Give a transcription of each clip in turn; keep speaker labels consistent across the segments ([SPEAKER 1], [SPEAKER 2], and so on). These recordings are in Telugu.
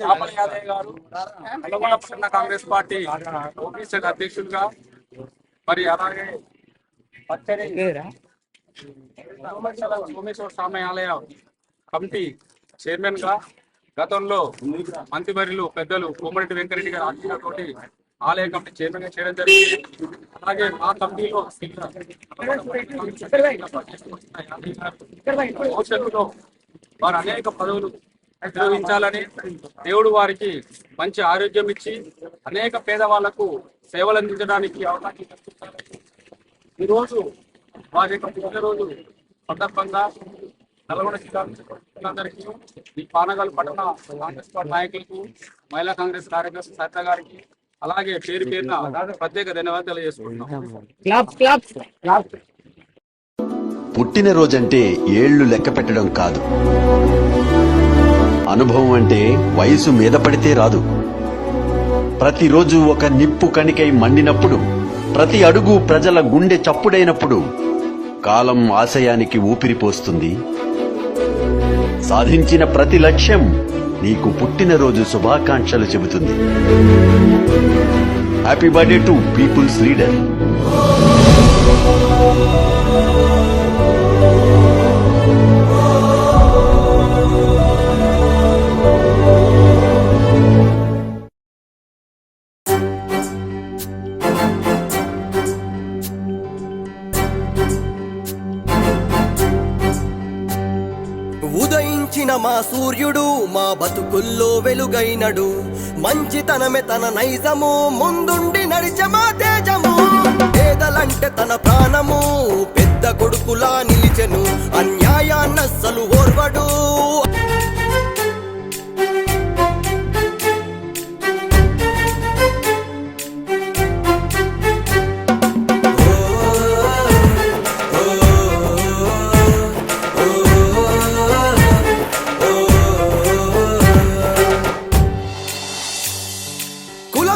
[SPEAKER 1] చాపల యాదయ్య గారు నల్గొండ పట్టణ కాంగ్రెస్ పార్టీ ఓబీసీ అధ్యక్షులుగా మరి అలాగే పచ్చని సోమేశ్వర స్వామి ఆలయ కమిటీ చైర్మన్గా గతంలో మంత్రివర్యులు పెద్దలు కోమరెడ్డి వెంకరెడ్డి గారు ఆజ్ఞతోటి ఆలయ కమిటీ చైర్మన్గా చేయడం జరిగింది అలాగే మా కమిటీలో భవిష్యత్తులో వారు అనేక పదవులు నిర్వహించాలని దేవుడు వారికి మంచి ఆరోగ్యం ఇచ్చి అనేక పేదవాళ్ళకు సేవలు అందించడానికి అవకాశం ఈరోజు వారి యొక్క పుట్టినరోజు సందర్భంగా నల్గొండ జిల్లాలందరికీ ఈ పానగల్ పట్టణ కాంగ్రెస్ పార్టీ నాయకులకు మహిళా కాంగ్రెస్ కార్యకర్త సరిత గారికి అలాగే పేరు పేరున ప్రత్యేక ధన్యవాదాలు తెలియజేసుకుంటున్నాం.
[SPEAKER 2] పుట్టినరోజంటే ఏళ్ళు లెక్క పెట్టడం కాదు. అనుభవం అంటే వయసు మీద పడితే రాదు. ప్రతిరోజు ఒక నిప్పు కణికై మండినప్పుడు ప్రతి అడుగు ప్రజల గుండె చప్పుడైనప్పుడు కాలం ఆశయానికి ఊపిరిపోస్తుంది. సాధించిన ప్రతి లక్ష్యం నీకు పుట్టినరోజు శుభాకాంక్షలు చెబుతుంది. Happy birthday to people's leader
[SPEAKER 3] ఉదయించిన మా సూర్యుడు మా బతుకుల్లో వెలుగైనడు. మంచితనమే తన నైజము ముందుండి నడిచే మా తేజము. పేదలంటే తన ప్రాణము పెద్ద కొడుకులా నిలిచెను. అన్యాయాన్నస్సలు ఓర్వడు.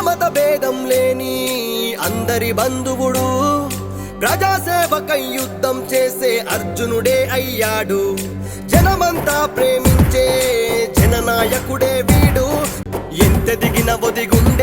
[SPEAKER 3] మత భేదం లేని అందరి బంధువుడు. ప్రజాసేవకై యుద్ధం చేసే అర్జునుడే అయ్యాడు. జనమంతా ప్రేమించే జననాయకుడే వీడు. ఎంత దిగిన ఒదిగున